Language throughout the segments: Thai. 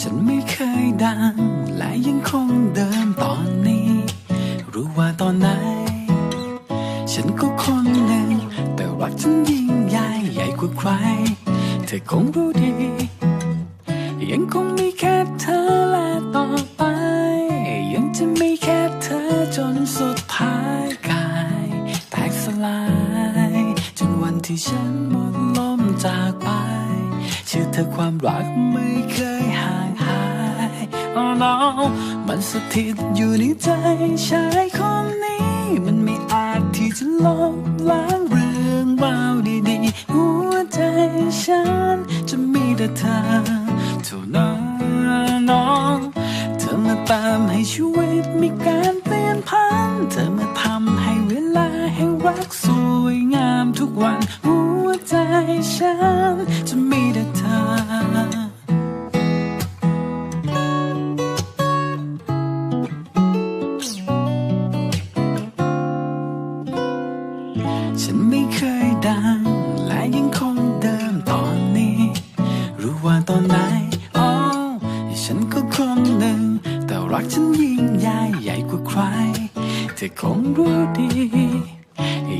ฉันไม่เคยดัง และยังคงเดิมตอนนี้ รู้ว่าตอนไหน ฉันก็คนหนึ่ง แต่รักฉันยิ่งใหญ่ใหญ่กว่าใคร เธอคงรู้ดี ยังคงมีแค่เธอและต่อไป ยังจะมีแค่เธอจนสุดท้ายกาย แตกสลาย จนวันที่ฉันหมดลมจากไป ชื่อเธอความรักไม่เคยห่า งหามันสถิตอยู่ในใจชายคนนี้ มันไม่อาจที่จะลบล้างเรื่องราวดีๆ หัวใจฉันจะมีแต่เธอเท่านั้นน้องเธอมาตามให้ชีวิตมีการเปลี่ยนพัน เธอมาทำให้เวลาแห่งรักสวยงามทุกวัน หัวใจฉันจะมีแต่เธอ รักฉันยิ่งใหญ่ใหญ่กว่าใคร เธอคงรู้ดี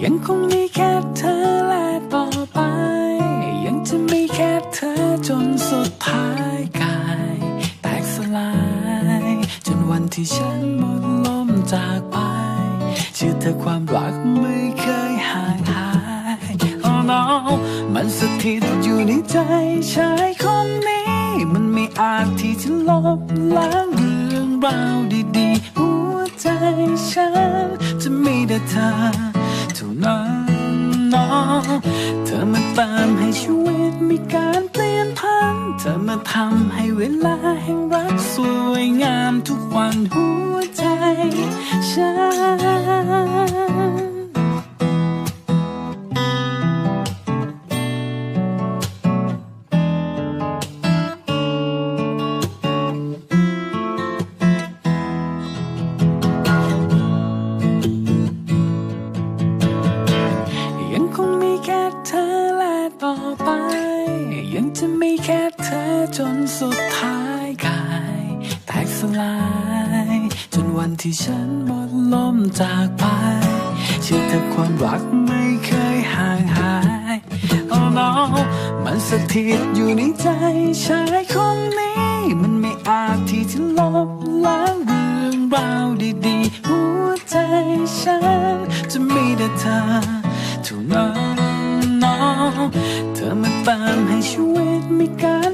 ยังคงมีแค่เธอและต่อไป ยังจะมีแค่เธอจนสุดท้ายกาย แตกสลาย จนวันที่ฉันหมดลมจากไป ชื่อเธอความรักไม่เคยห่างหาย Oh no มันสถิตอยู่ในใจชายคนนี้ มันไม่อาจที่จะลบล้าง ราวดีๆ หัวใจฉันจะมีแต่เธอเท่านั้นน้องเธอมาตามให้ชีวิตมีการเปลี่ยนผัน เธอมาทำให้เวลาแห่งรักสวยงามทุกวันหัวใจฉัน คงมีแค่เธอและต่อไป ยังจะมีแค่เธอจนสุดท้ายกายแตกสลาย จนวันที่ฉันหมดลมจากไป เชื่อเธอความรักไม่เคยห่างหาย Oh no มันสถิตอยู่ในใจชายคนนี้ มันไม่อาจที่จะลบล้างเรื่องราวดีๆ หัวใจฉันจะมีแต่เธอ เท่านั้นเธอมาเตามให้ชีวิตมีการ